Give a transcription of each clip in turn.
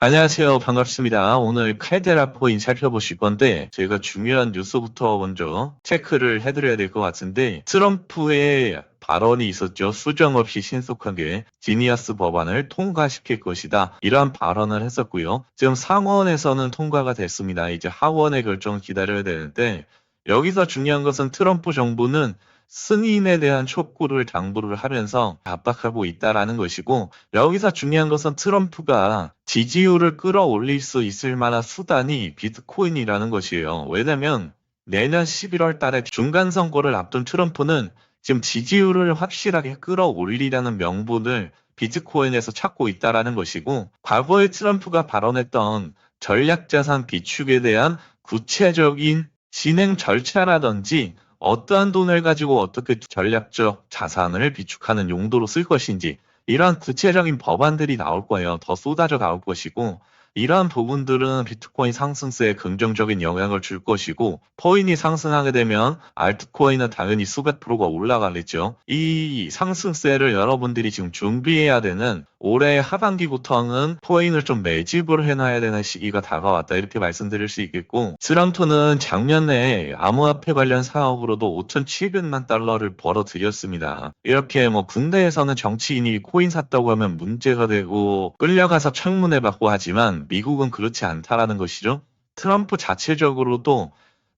안녕하세요. 반갑습니다. 오늘 칼데라 코인 살펴보실 건데, 제가 중요한 뉴스부터 먼저 체크를 해드려야 될 것 같은데, 트럼프의 발언이 있었죠. 수정 없이 신속하게 지니어스 법안을 통과시킬 것이다. 이러한 발언을 했었고요. 지금 상원에서는 통과가 됐습니다. 이제 하원의 결정을 기다려야 되는데, 여기서 중요한 것은 트럼프 정부는 승인에 대한 촉구를 당부를 하면서 압박하고 있다라는 것이고 여기서 중요한 것은 트럼프가 지지율을 끌어올릴 수 있을 만한 수단이 비트코인이라는 것이에요. 왜냐면 내년 11월 달에 중간 선거를 앞둔 트럼프는 지금 지지율을 확실하게 끌어올리라는 명분을 비트코인에서 찾고 있다라는 것이고 과거에 트럼프가 발언했던 전략자산 비축에 대한 구체적인 진행 절차라든지 어떠한 돈을 가지고 어떻게 전략적 자산을 비축하는 용도로 쓸 것인지 이러한 구체적인 법안들이 나올 거예요. 더 쏟아져 나올 것이고 이러한 부분들은 비트코인 상승세에 긍정적인 영향을 줄 것이고 코인이 상승하게 되면 알트코인은 당연히 수백 프로가 올라가겠죠. 이 상승세를 여러분들이 지금 준비해야 되는 올해 하반기부터는 코인을 좀 매집을 해놔야 되는 시기가 다가왔다 이렇게 말씀드릴 수 있겠고 트럼프는 작년에 암호화폐 관련 사업으로도 5,700만 달러를 벌어들였습니다. 이렇게 뭐 군대에서는 정치인이 코인 샀다고 하면 문제가 되고 끌려가서 청문회 받고 하지만 미국은 그렇지 않다라는 것이죠. 트럼프 자체적으로도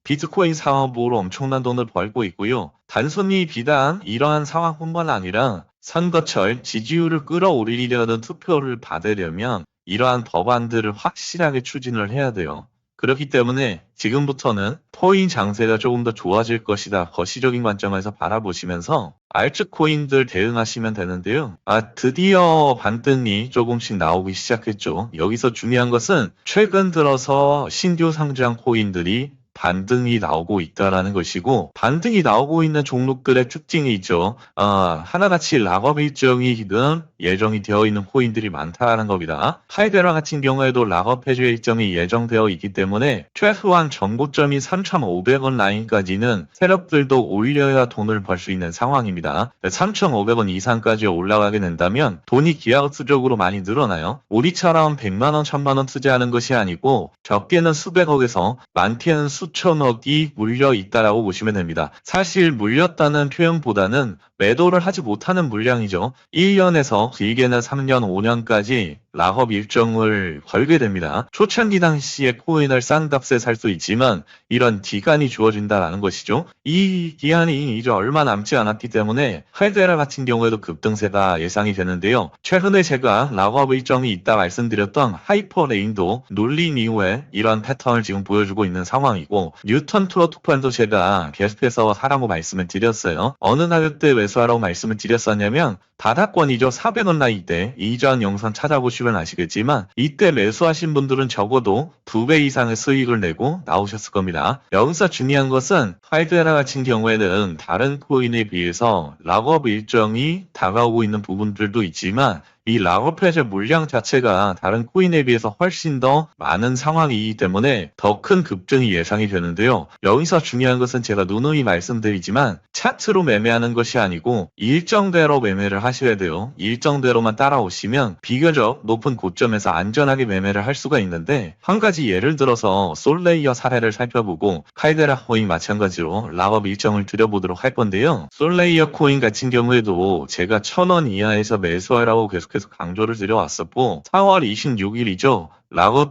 비트코인 사업으로 엄청난 돈을 벌고 있고요. 단순히 비단 이러한 상황뿐만 아니라 선거철 지지율을 끌어올리려는 투표를 받으려면 이러한 법안들을 확실하게 추진을 해야 돼요. 그렇기 때문에 지금부터는 코인 장세가 조금 더 좋아질 것이다. 거시적인 관점에서 바라보시면서 알츠코인들 대응하시면 되는데요. 아, 드디어 반등이 조금씩 나오기 시작했죠. 여기서 중요한 것은 최근 들어서 신규 상장 코인들이 반등이 나오고 있다라는 것이고 반등이 나오고 있는 종목들의 특징이 있죠. 아, 하나같이 락업 일정이든 예정이 되어 있는 코인들이 많다라는 겁니다. 하이데라 같은 경우에도 락업 해제 일정이 예정되어 있기 때문에 최소한 전고점이 3,500원 라인까지는 세력들도 올려야 돈을 벌 수 있는 상황입니다. 3,500원 이상까지 올라가게 된다면 돈이 기하급수적으로 많이 늘어나요. 우리처럼 100만원, 1000만원 투자하는 것이 아니고 적게는 수백억에서 많게는 수 천억이 물려 있다라고 보시면 됩니다. 사실 물렸다는 표현보다는 매도를 하지 못하는 물량이죠. 1년에서 길게는 3년, 5년까지 락업 일정을 걸게 됩니다. 초창기 당시에 코인을 싼 값에 살 수 있지만 이런 기간이 주어진다라는 것이죠. 이 기한이 이제 얼마 남지 않았기 때문에 할데라 같은 경우에도 급등세가 예상이 되는데요. 최근에 제가 락업 일정이 있다 말씀드렸던 하이퍼레인도 눌린 이후에 이런 패턴을 지금 보여주고 있는 상황이고 뉴턴 트로트판도 제가 계속해서 하라고 말씀을 드렸어요. 어느 날때 매수하라고 말씀을 드렸었냐면 바닥권이죠. 400원 라인 때 이전 영상 찾아보시면 아시겠지만 이때 매수하신 분들은 적어도 두배 이상의 수익을 내고 나오셨을 겁니다. 여기서 중요한 것은 하이드라 같은 경우에는 다른 코인에 비해서 락업 일정이 다가오고 있는 부분들도 있지만 이 해제 물량 자체가 다른 코인에 비해서 훨씬 더 많은 상황이기 때문에 더 큰 급등이 예상이 되는데요. 여기서 중요한 것은 제가 누누이 말씀드리지만 차트로 매매하는 것이 아니고 일정대로 매매를 하셔야 돼요. 일정대로만 따라오시면 비교적 높은 고점에서 안전하게 매매를 할 수가 있는데 한 가지 예를 들어서 솔레이어 사례를 살펴보고 카이데라 코인 마찬가지로 락업 일정을 드려보도록 할 건데요. 솔레이어 코인 같은 경우에도 제가 천원 이하에서 매수하라고 계속 해서 강조를 드려왔었고 4월 26일이죠.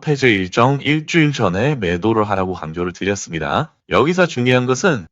해제 일정 일주일 전에 매도를 하라고 강조를 드렸습니다. 여기서 중요한 것은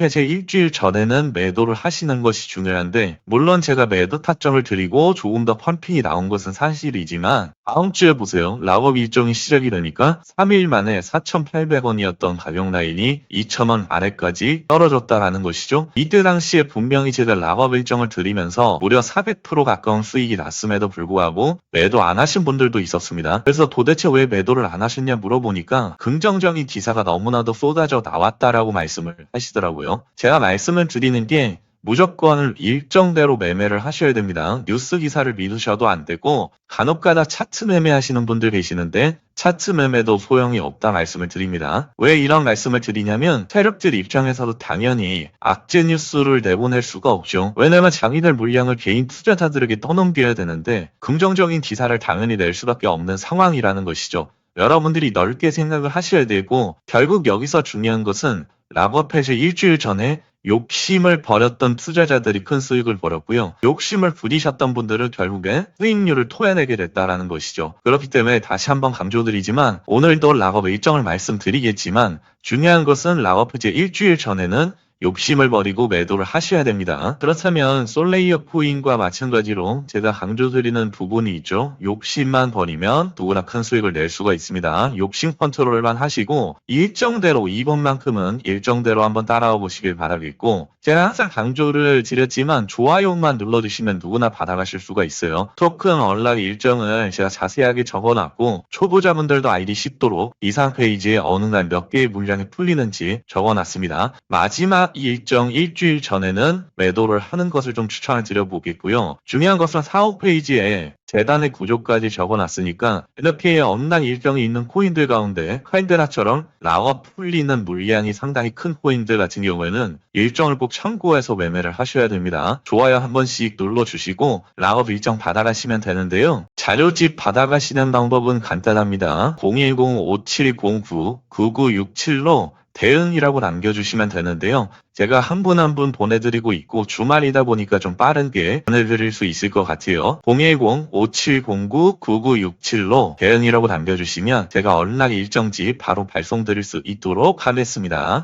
해제 일주일 전에는 매도를 하시는 것이 중요한데 물론 제가 매도 타점을 드리고 조금 더 펀핑이 나온 것은 사실이지만 다음 주에 보세요. 락업 일정이 시작이 되니까 3일 만에 4,800원이었던 가격 라인이 2,000원 아래까지 떨어졌다라는 것이죠. 이때 당시에 분명히 제가 락업 일정을 드리면서 무려 400% 가까운 수익이 났음에도 불구하고 매도 안 하신 분들도 있었습니다. 그래서 도대 체 왜 매도를 안 하셨냐 물어보니까 긍정적인 기사가 너무나도 쏟아져 나왔다라고 말씀을 하시더라고요. 제가 말씀을 드리는 게 무조건 일정대로 매매를 하셔야 됩니다. 뉴스 기사를 믿으셔도 안 되고 간혹가다 차트 매매하시는 분들 계시는데 차트 매매도 소용이 없다 말씀을 드립니다. 왜 이런 말씀을 드리냐면 세력들 입장에서도 당연히 악재 뉴스를 내보낼 수가 없죠. 왜냐면 자기들 물량을 개인 투자자들에게 떠넘겨야 되는데 긍정적인 기사를 당연히 낼 수밖에 없는 상황이라는 것이죠. 여러분들이 넓게 생각을 하셔야 되고 결국 여기서 중요한 것은 락업해서 일주일 전에 욕심을 버렸던 투자자들이 큰 수익을 벌었고요. 욕심을 부리셨던 분들은 결국에 수익률을 토해내게 됐다라는 것이죠. 그렇기 때문에 다시 한번 강조드리지만 오늘도 락업 일정을 말씀드리겠지만 중요한 것은 락업 이제 일주일 전에는 욕심을 버리고 매도를 하셔야 됩니다. 그렇다면 솔레이어 코인과 마찬가지로 제가 강조드리는 부분이 있죠. 욕심만 버리면 누구나 큰 수익을 낼 수가 있습니다. 욕심 컨트롤만 하시고 일정대로 이번만큼은 일정대로 한번 따라와 보시길 바라겠고 제가 항상 강조를 드렸지만 좋아요만 눌러주시면 누구나 받아가실 수가 있어요. 토큰 언락 일정을 제가 자세하게 적어놨고 초보자분들도 아이디 쉽도록 이상 페이지에 어느 날 몇 개의 물량이 풀리는지 적어놨습니다. 마지막 일정 일주일 전에는 매도를 하는 것을 좀 추천을 드려보겠고요. 중요한 것은 사업 페이지에 재단의 구조까지 적어놨으니까 이렇게 언락 일정이 있는 코인들 가운데 카인데라처럼 락업 풀리는 물량이 상당히 큰 코인들 같은 경우에는 일정을 꼭 참고해서 매매를 하셔야 됩니다. 좋아요 한 번씩 눌러주시고 락업 일정 받아가시면 되는데요. 자료집 받아가시는 방법은 간단합니다. 010-5709-9967로 대응이라고 남겨주시면 되는데요. 제가 한분 한 분 보내드리고 있고 주말이다 보니까 좀 빠르게 보내드릴 수 있을 것 같아요. 010-5709-9967로 대응이라고 남겨주시면 제가 언락 일정지 바로 발송드릴 수 있도록 하겠습니다.